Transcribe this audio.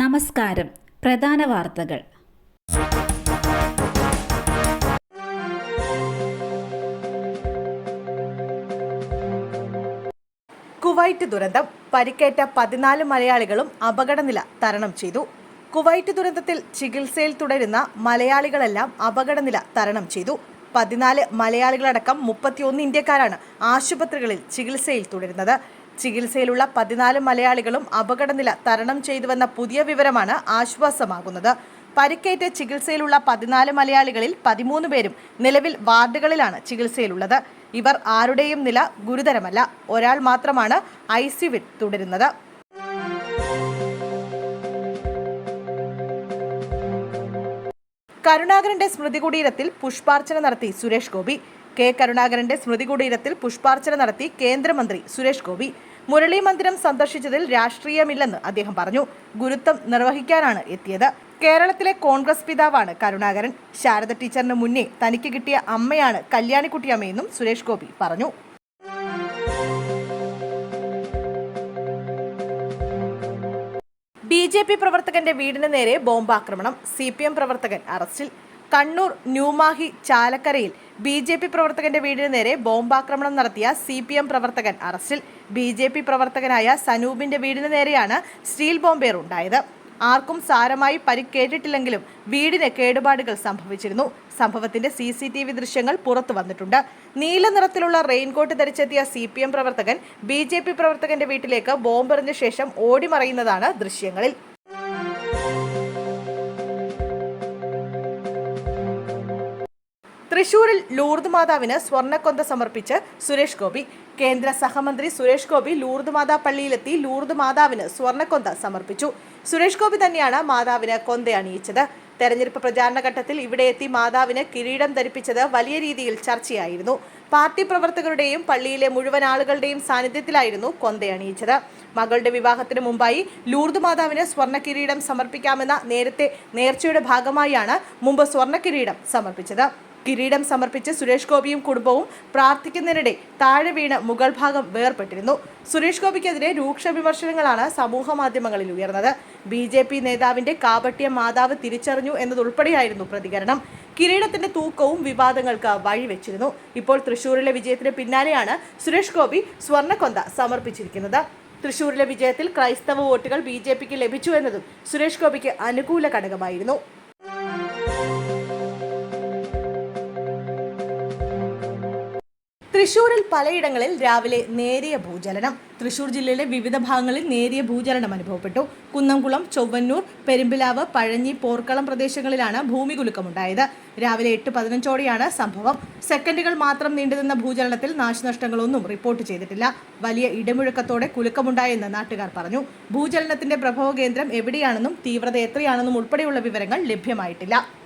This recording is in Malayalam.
നമസ്കാരം. പ്രധാന വാർത്തകൾ. കുവൈറ്റ് ദുരന്തം പരിക്കേറ്റ പതിനാല് മലയാളികളും അപകടനില തരണം ചെയ്തു. കുവൈറ്റ് ദുരന്തത്തിൽ ചികിത്സയിൽ തുടരുന്ന മലയാളികളെല്ലാം അപകടനില തരണം ചെയ്തു. പതിനാല് മലയാളികളടക്കം മുപ്പത്തിയൊന്ന് ഇന്ത്യക്കാരാണ് ആശുപത്രികളിൽ ചികിത്സയിൽ തുടരുന്നത്. ചികിത്സയിലുള്ള പതിനാല് മലയാളികളും അപകടനില തരണം ചെയ്തുവെന്ന പുതിയ വിവരമാണ് ആശ്വാസമാകുന്നത്. പരിക്കേറ്റ് ചികിത്സയിലുള്ള പതിനാല് മലയാളികളിൽ പതിമൂന്ന് പേരും നിലവിൽ വാർഡുകളിലാണ് ചികിത്സയിലുള്ളത്. ഇവർ ആരുടെയും നില ഗുരുതരമല്ല. ഒരാൾ മാത്രമാണ് ഐ സിയുവിൽ തുടരുന്നത്. കരുണാകരന്റെ സ്മൃതി കുടീരത്തിൽ പുഷ്പാർച്ചന നടത്തി സുരേഷ് ഗോപി. കെ. കരുണാകരന്റെ സ്മൃതി കുടീരത്തിൽ പുഷ്പാർച്ചന നടത്തി കേന്ദ്രമന്ത്രി സുരേഷ് ഗോപി. മുരളി മന്ദിരം സന്ദർശിച്ചതിൽ രാഷ്ട്രീയമില്ലെന്ന് അദ്ദേഹം പറഞ്ഞു. ഗുരുത്വം നിർവഹിക്കാനാണ് എത്തിയത്. കേരളത്തിലെ കോൺഗ്രസ് പിതാവാണ് കരുണാകരൻ. ശാരദ ടീച്ചറിന് മുന്നേ തനിക്ക് കിട്ടിയ അമ്മയാണ് കല്യാണിക്കുട്ടിയമ്മയെന്നും സുരേഷ് ഗോപി പറഞ്ഞു. ബി ജെ പി പ്രവർത്തകന്റെ വീടിന് നേരെ ബോംബാക്രമണം. സി പി എം പ്രവർത്തകൻ അറസ്റ്റിൽ. കണ്ണൂർ ന്യൂമാഹി ചാലക്കരയിൽ ബി ജെ പി പ്രവർത്തകന്റെ വീടിന് നേരെ ബോംബാക്രമണം നടത്തിയ സി പി എം പ്രവർത്തകൻ അറസ്റ്റിൽ. ബി ജെ പി പ്രവർത്തകനായ സനൂപിന്റെ വീടിന് നേരെയാണ് സ്റ്റീൽ ബോംബേർ ഉണ്ടായത്. ആർക്കും സാരമായി പരിക്കേറ്റിട്ടില്ലെങ്കിലും വീടിന് കേടുപാടുകൾ സംഭവിച്ചിരുന്നു. സംഭവത്തിന്റെ സി സി ടി വി ദൃശ്യങ്ങൾ പുറത്തു വന്നിട്ടുണ്ട്. നീല നിറത്തിലുള്ള റെയിൻകോട്ട് ധരിച്ചെത്തിയ സി പി എം പ്രവർത്തകൻ ബി ജെ പി പ്രവർത്തകന്റെ വീട്ടിലേക്ക് ബോംബെറിഞ്ഞ ശേഷം ഓടിമറയുന്നതാണ് ദൃശ്യങ്ങളിൽ. തൃശൂരിൽ ലൂർദ് മാതാവിന് സ്വർണക്കൊന്ത സമർപ്പിച്ച് സുരേഷ് ഗോപി. കേന്ദ്ര സഹമന്ത്രി സുരേഷ് ഗോപി ലൂർദ് മാതാ പള്ളിയിലെത്തി ലൂർദ് മാതാവിന് സ്വർണക്കൊന്ത സമർപ്പിച്ചു. സുരേഷ് ഗോപി തന്നെയാണ് മാതാവിന് കൊന്ത അണിയിച്ചത്. തെരഞ്ഞെടുപ്പ് പ്രചാരണ ഘട്ടത്തിൽ ഇവിടെ എത്തി മാതാവിന് കിരീടം ധരിപ്പിച്ചത് വലിയ രീതിയിൽ ചർച്ചയായിരുന്നു. പാർട്ടി പ്രവർത്തകരുടെയും പള്ളിയിലെ മുഴുവൻ ആളുകളുടെയും സാന്നിധ്യത്തിലായിരുന്നു കൊന്തയണിയിച്ചത് മകളുടെ വിവാഹത്തിന് മുമ്പായി ലൂർദ് മാതാവിന് സ്വർണ കിരീടം സമർപ്പിക്കാമെന്ന നേരത്തെ നേർച്ചയുടെ ഭാഗമായാണ് മുമ്പ് സ്വർണ കിരീടം സമർപ്പിച്ചത്. കിരീടം സമർപ്പിച്ച് സുരേഷ് ഗോപിയും കുടുംബവും പ്രാർത്ഥിക്കുന്നതിനിടെ താഴെ വീണ് മുകൾ ഭാഗം വേർപെട്ടിരുന്നു. സുരേഷ് ഗോപിക്കെതിരെ രൂക്ഷ വിമർശനങ്ങളാണ് സമൂഹ മാധ്യമങ്ങളിൽ ഉയർന്നത്. ബി ജെ പി നേതാവിന്റെ കാപട്യ മാതാവ് തിരിച്ചറിഞ്ഞു എന്നതുൾപ്പെടെയായിരുന്നു പ്രതികരണം. കിരീടത്തിന്റെ തൂക്കവും വിവാദങ്ങൾക്ക് വഴിവെച്ചിരുന്നു. ഇപ്പോൾ തൃശൂരിലെ വിജയത്തിന് പിന്നാലെയാണ് സുരേഷ് ഗോപി സ്വർണക്കൊന്ത സമർപ്പിച്ചിരിക്കുന്നത്. തൃശൂരിലെ വിജയത്തിൽ ക്രൈസ്തവ വോട്ടുകൾ ബി ജെ പിക്ക് ലഭിച്ചു എന്നതും സുരേഷ് ഗോപിക്ക് അനുകൂല ഘടകമായിരുന്നു. തൃശൂരിൽ പലയിടങ്ങളിൽ രാവിലെ നേരിയ ഭൂചലനം. തൃശൂർ ജില്ലയിലെ വിവിധ ഭാഗങ്ങളിൽ നേരിയ ഭൂചലനം അനുഭവപ്പെട്ടു. കുന്നംകുളം ചൊവ്വന്നൂർ പെരുമ്പിലാവ് പഴഞ്ഞി പോർക്കളം പ്രദേശങ്ങളിലാണ് ഭൂമികുലുക്കമുണ്ടായത് രാവിലെ എട്ട് പതിനഞ്ചോടെയാണ് സംഭവം. സെക്കൻഡുകൾ മാത്രം നീണ്ടുനിന്ന ഭൂചലനത്തിൽ നാശനഷ്ടങ്ങളൊന്നും റിപ്പോർട്ട് ചെയ്തിട്ടില്ല. വലിയ ഇടമുഴക്കത്തോടെ കുലുക്കമുണ്ടായെന്ന് നാട്ടുകാർ പറഞ്ഞു. ഭൂചലനത്തിന്റെ പ്രഭവ കേന്ദ്രം എവിടെയാണെന്നും തീവ്രത എത്രയാണെന്നും ഉൾപ്പെടെയുള്ള വിവരങ്ങൾ ലഭ്യമായിട്ടില്ല.